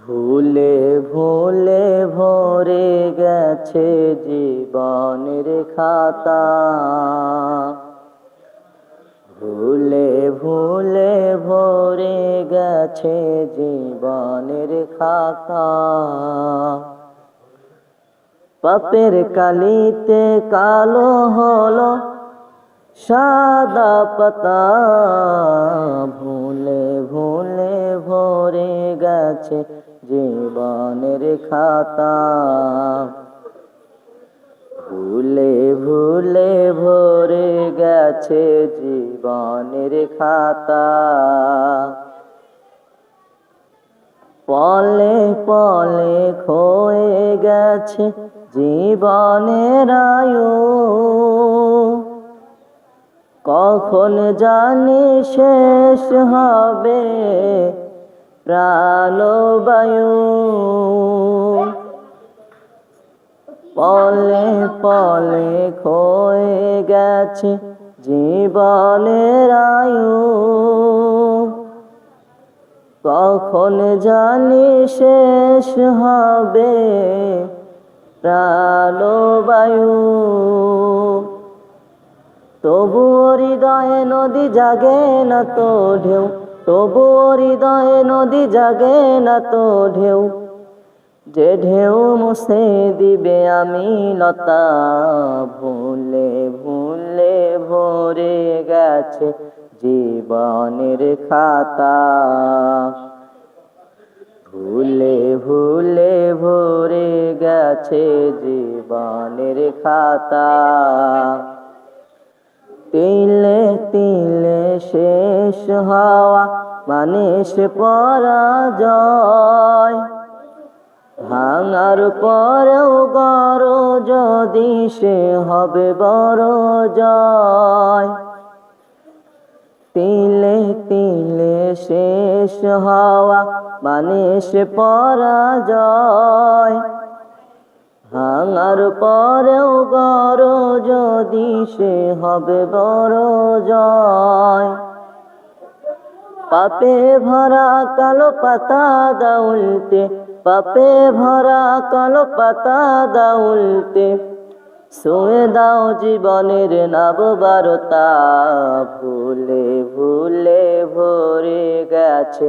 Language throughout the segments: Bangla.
ভুলে ভুলে ভরে গেছে জীবনের খাতা। ভুলে ভুলে ভরে গেছে জীবনের খাতা। পাপের কালিতে কালো হলো সাদা পাতা। ভুলে ভুলে ভরে গেছে জীবনের খাতা। ভুলে ভুলে ভরে গেছে জীবনের খাতা। পলে পলে খয়ে গেছে জীবনের আয়ু। কখন জানি শেষ হবে প্রাণবায়ু। পলে পলে খয়ে গেছে জীবনের আয়ু। কখন জানি শেষ হবে প্রাণবায়ু। তবু হৃদয়ে নদী জাগে না তো ঢেউ। তবু হৃদয়ে নদী জাগে না তো ঢেউ। যে ঢেউ মুছে দিবে আমি লতা, ভুলে ভুলে ভরে গেছে জীবনের খাতা। ভুলে ভুলে ভরে গেছে জীবনের খাতা। তিলে তিলে শেষ হওয়া মানে সে পরাজয়। ভাঙার পরেও গর যদি সে হবে বড় জয়। তিলে তিলে শেষ হওয়া মানে সে পরাজয়। ভাঙার পরেও গর যদি সে হবে বড় জয়। পাপে ভরা কালো পাতা দাউলতে, পাপে ভরা কালো পাতা দাউলতে শুয়ে দাও জীবনের নববারতা ভুলে ভুলে ভরে গেছে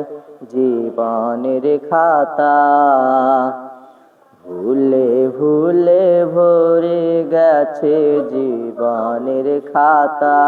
জীবনের খাতা। ভুলে ভুলে ভরে গেছে জীবনের খাতা।